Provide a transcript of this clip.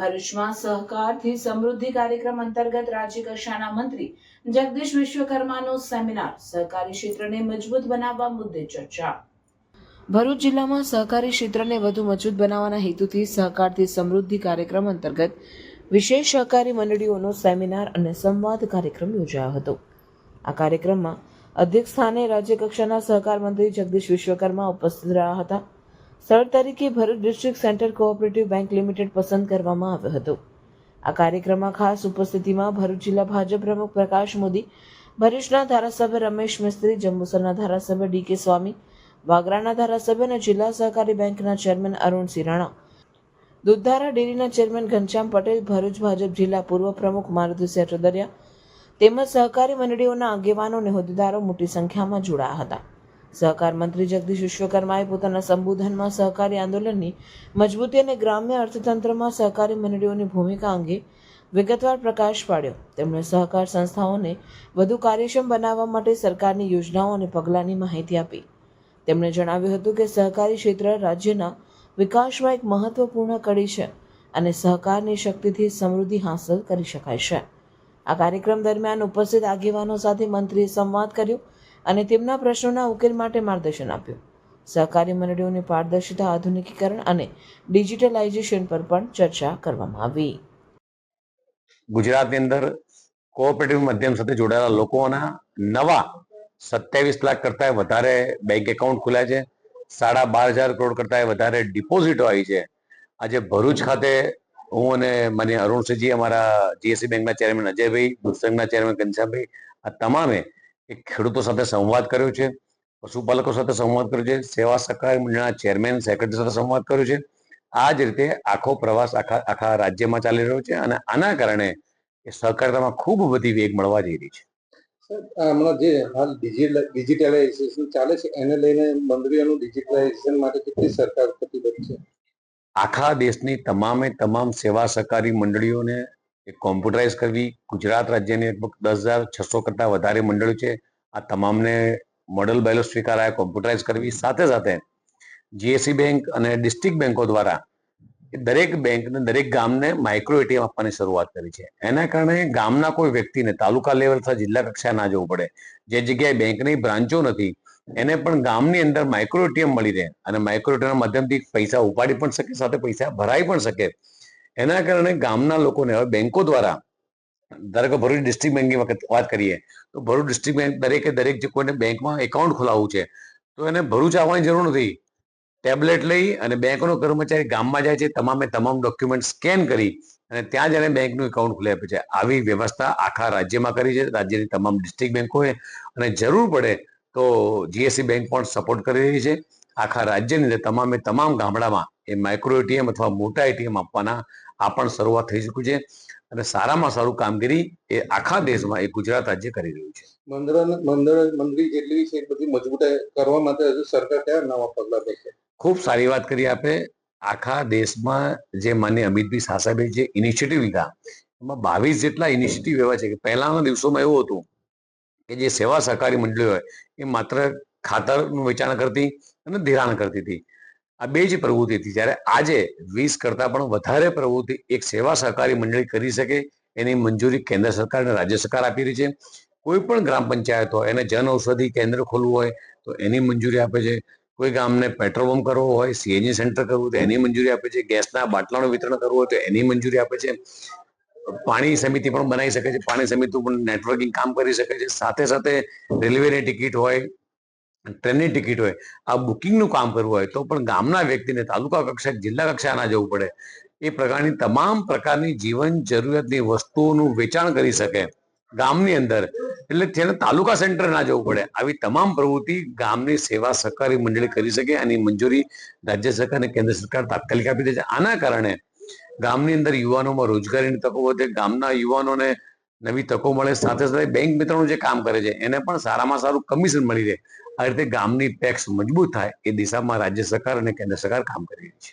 ભરૂચમાં સહકારથી સમૃદ્ધિ કાર્યક્રમ અંતર્ગત રાજ્ય કક્ષાના મંત્રી જગદીશ વિશ્વકર્માનો સેમિનાર સહકારી ક્ષેત્રને મજબૂત બનાવવા મુદ્દે ચર્ચા. ભરૂચ જિલ્લામાં સહકારી ક્ષેત્રને વધુ મજબૂત બનાવવાના હેતુથી સહકારથી સમૃદ્ધિ કાર્યક્રમ અંતર્ગત વિશેષ સહકારી મંડળીઓનો સેમિનાર અને સંવાદ કાર્યક્રમ યોજાયો હતો. આ કાર્યક્રમમાં અધ્યક્ષ સ્થાને રાજ્યકક્ષાના સહકાર મંત્રી જગદીશ વિશ્વકર્મા ઉપસ્થિત રહ્યા હતા. સ્થળ તરીકે Bharuch district centre cooperative bank limited પસંદ કરવામાં આવ્યો હતો. આ કાર્યક્રમમાં ખાસ ઉપસ્થિતિમાં ભરૂચ જિલ્લા ભાજપ પ્રમુખ પ્રકાશ મોદી, ભરૂચના ધારાસભ્ય રમેશ મિસ્ત્રી, જંબુસરના ધારાસભ્ય ડી કે સ્વામી, વાગરાના ધારાસભ્ય અને જિલ્લા સહકારી બેંકના ચેરમેન અરુણ સિરાણા દુધારા ડેરીના ચેરમેન ઘનશ્યામ પટેલ, ભરૂચ ભાજપ જિલ્લા પૂર્વ પ્રમુખ મારુતિ સેટદરિયા તેમજ સહકારી મંડળીઓના આગેવાનો અને હોદ્દેદારો મોટી સંખ્યામાં જોડાયા હતા. સહકાર મંત્રી જગદીશ વિશ્વકર્માએ પોતાના સંબોધનમાં સહકારી આંદોલનની મજબૂતી અને ગ્રામ્ય અર્થતંત્રમાં સહકારી મંડળીઓની ભૂમિકા અંગે વિગતવાર પ્રકાશ પાડ્યો. તેમણે સહકાર સંસ્થાઓને વધુ કાર્યક્ષમ બનાવવા માટે સરકારની યોજનાઓ અને પગલાંની માહિતી આપી. તેમણે જણાવ્યું હતું કે સહકારી ક્ષેત્ર રાજ્યના વિકાસમાં એક મહત્વપૂર્ણ કડી છે અને સહકારની શક્તિથી સમૃદ્ધિ હાંસલ કરી શકાય છે. આ કાર્યક્રમ દરમિયાન ઉપસ્થિત આગેવાનો સાથે મંત્રીએ સંવાદ કર્યો અને તેમના પ્રશ્નોના ઉકેલ માટે માર્ગદર્શન આપ્યું. સહકારી મંડળીઓની પારદર્શિતા, આધુનિકીકરણ અને ડિજિટલાઇઝેશન પર પણ ચર્ચા કરવામાં આવી. ગુજરાતની અંદર કોઓપરેટિવ માધ્યમ સાથે જોડાયેલા લોકોના નવા સત્યાવીસ લાખ કરતા વધારે બેંક એકાઉન્ટ ખુલ્યા છે. સાડા બાર હજાર કરોડ કરતા વધારે ડિપોઝિટો આવી છે. આજે ભરૂચ ખાતે હું અને મને અરુણસિંહજી અમારા જીએસસી બેંકના ચેરમેન અજયભાઈ દૂધસંઘના ચેરમેન ઘનશ્યામભાઈ, આ તમામે એક ખેડૂતો સાથે સંવાદ કર્યો છે પશુપાલકો સાથે સંવાદ કર્યો છે સેવા સહકારી મંડળના ચેરમેન સેક્રેટરી સાથે સંવાદ કર્યો છે. આ જ રીતે આખો પ્રવાસ આખા આખા રાજ્યમાં ચાલી રહ્યો છે અને આના કારણે એ સહકારિતામાં ખૂબ બધી વેગ મળવા જઈ રહી છે. હમણાં જે હાલ ડિજિટલ ડિજિટલાઇઝેશન ચાલે છે એને લઈને મંડળીઓનું ડિજિટલાઇઝેશન માટે કેટલી સરકાર પ્રતિબદ્ધ છે? આખા દેશની તમામે તમામ સેવા સહકારી મંડળીઓને એ કોમ્પ્યુટરાઇઝ કરવી, ગુજરાત રાજ્યની લગભગ દસ હજાર છસો કરતા વધારે મંડળો છે. આ તમામને મોડલ બેલો સ્વીકારાય, કોમ્પ્યુટરાઇઝ કરવી, સાથે સાથે જીએસસી બેંક અને ડિસ્ટ્રિક્ટ બેંકો દ્વારા દરેક બેંકને દરેક ગામને માઇક્રો એટીએમ આપવાની શરૂઆત કરી છે. એના કારણે ગામના કોઈ વ્યક્તિને તાલુકા લેવલ અથવા જિલ્લા કક્ષાએ ના જવું પડે. જે જગ્યાએ બેંકની બ્રાન્ચો નથી, એને પણ ગામની અંદર માઇક્રો એટીએમ મળી રહે અને માઇક્રો એટીએમ માધ્યમથી પૈસા ઉપાડી પણ શકે, સાથે પૈસા ભરાઈ પણ શકે. એના કારણે ગામના લોકોને, હવે બેંકો દ્વારા ધારો કે ભરૂચ ડિસ્ટ્રિક્ટ બેંકની વાત કરીએ, તો ભરૂચ ડિસ્ટ્રિક્ટ બેંક દરેકે દરેક જે કોઈને બેંકમાં એકાઉન્ટ ખોલાવવું છે, તો એને ભરૂચ આવવાની જરૂર નથી. ટેબ્લેટ લઈ અને બેંકનો કર્મચારી ગામમાં જાય છે, તમામે તમામ ડોક્યુમેન્ટ સ્કેન કરી અને ત્યાં જ એને બેંકનું એકાઉન્ટ ખોલી આપે છે. આવી વ્યવસ્થા આખા રાજ્યમાં કરી છે, રાજ્યની તમામ ડિસ્ટ્રિક્ટ બેંકોએ અને જરૂર પડે તો જીએસસી બેંક પણ સપોર્ટ કરી રહી છે. આખા રાજ્યની અંદર તમામે તમામ ગામડામાં એ માઇક્રો એટીએમ અથવા મોટા એટીએમ આપવાના આ પણ શરૂઆત થઈ ચૂક્યું છે અને સારામાં સારું કામગીરી એ આખા દેશમાં એ ગુજરાત રાજ્ય કરી રહ્યું છે. મંદિર મંદિર મંદિર જેટલી છે એ બધી મજબૂતાઈ કરવા માટે હજુ સરકાર કયા નવા પગલા ભરશે? ખૂબ સારી વાત કરી આપે. આખા દેશમાં જે માન્ય અમિતભાઈ સાસાબે જે ઇનિશિયેટિવ લીધા એમાં બાવીસ જેટલા ઇનિશિયેટિવ એવા છે કે પહેલાના દિવસોમાં એવું હતું કે જે સેવા સહકારી મંડળીઓ હોય એ માત્ર ખાતરનું વેચાણ કરતી અને ધિરાણ કરતી હતી. આ બે જ પ્રવૃત્તિથી. જ્યારે આજે વીસ કરતા પણ વધારે પ્રવૃત્તિ એક સેવા સહકારી મંડળી કરી શકે, એની મંજૂરી કેન્દ્ર સરકાર અને રાજ્ય સરકાર આપી રહી છે. કોઈ પણ ગ્રામ પંચાયત હોય, એને જન ઔષધિ કેન્દ્ર ખોલવું હોય, તો એની મંજૂરી આપે છે. કોઈ ગામને પેટ્રોલ પંપ કરવો હોય, સીએનજી સેન્ટર કરવું તો એની મંજૂરી આપે છે. ગેસના બાટલાનું વિતરણ કરવું હોય, તો એની મંજૂરી આપે છે. પાણી સમિતિ પણ બનાવી શકે છે. પાણી સમિતિ પણ નેટવર્કિંગ કામ કરી શકે છે. સાથે સાથે રેલવેની ટિકિટ હોય ટ્રેનની ટિકિટ હોય. આ બુકિંગનું કામ કરવું હોય તો પણ ગામના વ્યક્તિને તાલુકા કક્ષાએ જિલ્લા કક્ષાના જવું પડે. એ પ્રકારની તમામ પ્રકારની જીવન જરૂરિયાતની વસ્તુઓનું વેચાણ કરી શકે ગામની અંદર. એટલે તેને તાલુકા સેન્ટર ના જવું પડે. આવી તમામ પ્રવૃત્તિ ગામની સેવા સહકારી મંડળી કરી શકે અને મંજૂરી રાજ્ય સરકાર અને કેન્દ્ર સરકાર તાત્કાલિક આપી દે છે. આના કારણે ગામની અંદર યુવાનોમાં રોજગારીની તકો વધે, ગામના યુવાનોને નવી તકો મળે સાથે સાથે બેંક મિત્રોનું જે કામ કરે છે, એને પણ સારામાં સારું કમિશન મળી રહે. આ રીતે ગામની ટેક્સ મજબૂત થાય એ દિશામાં રાજ્ય સરકાર અને કેન્દ્ર સરકાર કામ કરી રહી છે.